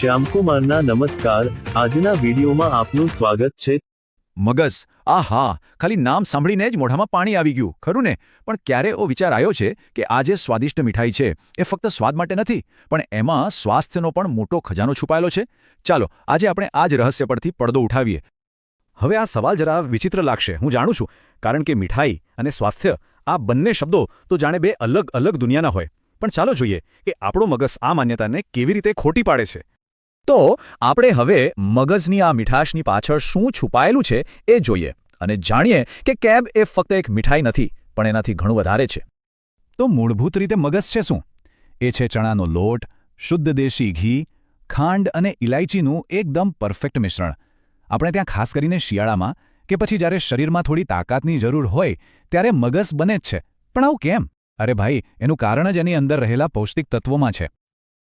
શ્યામકુમારના નમસ્કાર. આજના વિડીયોમાં આપનું સ્વાગત છે. મગસ. આ હા ખાલી નામ સાંભળીને જ મોઢામાં પાણી આવી ગયું. ખરું ને? પણ ક્યારે એવો વિચાર આવ્યો છે કે આ જે સ્વાદિષ્ટ મીઠાઈ છે. એ ફક્ત સ્વાદ માટે નથી, પણ એમાં સ્વાસ્થ્યનો પણ મોટો ખજાનો છુપાયેલો છે. ચાલો, આજે આપણે આ જ રહસ્ય પરથી પડદો ઉઠાવીએ. હવે આ સવાલ જરા વિચિત્ર લાગશે, હું જાણું છું. કારણ કે મીઠાઈ અને સ્વાસ્થ્ય આ બંને શબ્દો તો જાણે બે અલગ અલગ દુનિયાના હોય. પણ ચાલો જોઈએ કે આપણો મગજ આ માન્યતાને કેવી રીતે ખોટી પાડે છે. તો આપણે હવે મગજની આ મીઠાશની પાછળ શું છુપાયેલું છે એ જોઈએ અને જાણીએ કે કેબ એ ફક્ત એક મીઠાઈ નથી, પણ એનાથી ઘણું વધારે છે. તો મૂળભૂત રીતે મગજ છે શું? એ છે ચણાનો લોટ, શુદ્ધ દેશી ઘી, ખાંડ અને ઇલાયચીનું એકદમ પરફેક્ટ મિશ્રણ. આપણે ત્યાં ખાસ કરીને શિયાળામાં કે પછી જ્યારે શરીરમાં થોડી તાકાતની જરૂર હોય ત્યારે મગજ બને જ છે. પણ આવું કેમ? અરે ભાઈ, એનું કારણ જ એની અંદર રહેલા પૌષ્ટિક તત્વોમાં છે.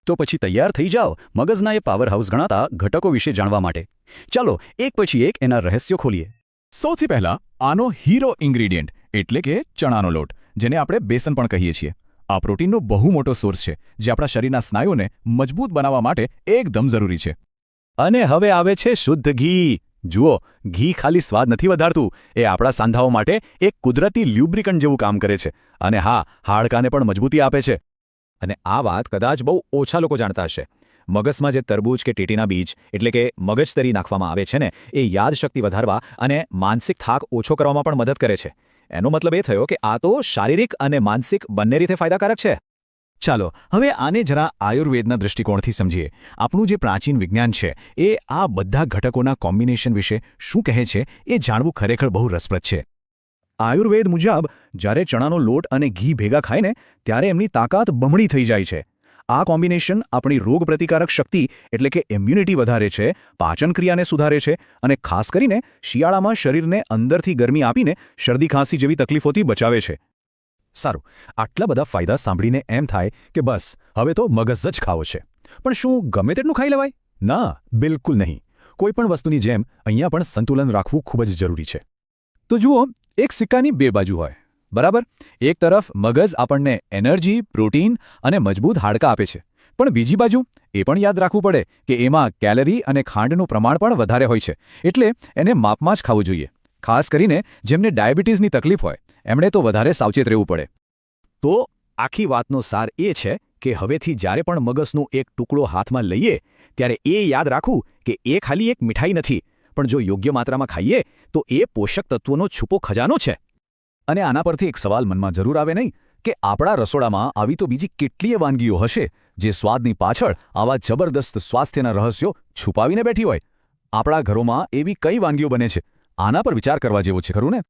તો પછી તૈયાર થઈ જાઓ મગજના એ પાવરહાઉસ ગણાતા ઘટકો વિશે જાણવા માટે. ચાલો એક પછી એક એના રહસ્યો ખોલીએ. સૌથી પહેલા આનો હીરો ઇન્ગ્રીડિયન્ટ એટલે કે ચણાનો લોટ, જેને આપણે બેસન પણ કહીએ છીએ. આ પ્રોટીનનો બહુ મોટો સોર્સ છે, જે આપણા શરીરના સ્નાયુઓને મજબૂત બનાવવા માટે એકદમ જરૂરી છે. અને હવે આવે છે શુદ્ધ ઘી. જુઓ, ઘી ખાલી સ્વાદ નથી વધારતું. એ આપણા સાંધાઓ માટે એક કુદરતી લ્યુબ્રિકન્ટ જેવું કામ કરે છે. અને હા, હાડકાને પણ મજબૂતી આપે છે. અને આ વાત કદાચ બહુ ઓછા લોકો જાણતા હશે. મગજમાં જે તરબૂચ કે ટેટીના બીજ, એટલે કે મગજતરી નાખવામાં આવે છે ને, એ યાદશક્તિ વધારવા અને માનસિક થાક ઓછો કરવામાં પણ મદદ કરે છે. એનો મતલબ એ થયો કે આ તો શારીરિક અને માનસિક બંને રીતે ફાયદાકારક છે. ચાલો, હવે આને જરા આયુર્વેદના દૃષ્ટિકોણથી સમજીએ. આપણું જે પ્રાચીન વિજ્ઞાન છે, એ આ બધા ઘટકોના કોમ્બિનેશન વિશે શું કહે છે, એ જાણવું ખરેખર બહુ રસપ્રદ છે. આયુર્વેદ મુજબ, જ્યારે ચણાનો લોટ અને ઘી ભેગા ખાય ને ત્યારે એમની તાકાત બમણી થઈ જાય છે. આ કોમ્બિનેશન આપણી રોગપ્રતિકારક શક્તિ એટલે કે ઇમ્યુનિટી વધારે છે પાચન ક્રિયાને સુધારે છે અને ખાસ કરીને શિયાળામાં શરીરને અંદરથી ગરમી આપીને શરદી ખાંસી જેવી તકલીફોથી બચાવે છે. સારું, આટલા બધા ફાયદા સાંભળીને એમ થાય કે બસ, હવે તો મગજ જ ખાવો છે. પણ શું ગમે તેટલું ખાઈ લેવાય? ના, બિલકુલ નહીં. કોઈપણ વસ્તુની જેમ, અહીંયા પણ સંતુલન રાખવું ખૂબ જ જરૂરી છે. તો જુઓ એક સિક્કાની બે બાજુ હોય. બરાબર? એક તરફ મગજ આપણને એનર્જી, પ્રોટીન અને મજબૂત હાડકાં આપે છે. પણ બીજી બાજુ એ પણ યાદ રાખવું પડે કે એમાં કેલરી અને ખાંડનું પ્રમાણ પણ વધારે હોય છે. એટલે એને માપમાં જ ખાવું જોઈએ. ખાસ કરીને જેમને ડાયાબિટીસની તકલીફ હોય, એમણે તો વધારે સાવચેત રહેવું પડે. તો આખી વાતનો સાર એ છે કે હવેથી જ્યારે પણ મગજનો એક ટુકડો હાથમાં લઈએ, ત્યારે એ યાદ રાખવું કે એ ખાલી એક મીઠાઈ નથી, પણ જો યોગ્ય માત્રામાં ખાઈએ તો એ પોષક તત્વોનો છુપો ખજાનો છે. અને આના પરથી એક સવાલ મનમાં જરૂર આવે નહીં કે આપણા રસોડામાં આવી તો બીજી કેટલીય વાનગીઓ હશે જે સ્વાદની પાછળ આવા જબરદસ્ત સ્વાસ્થ્યના રહસ્યો છુપાવીને બેઠી હોય? આપણા ઘરોમાં એવી કઈ વાનગીઓ બને છે? આના પર વિચાર કરવા જેવો છે, ખરું ને?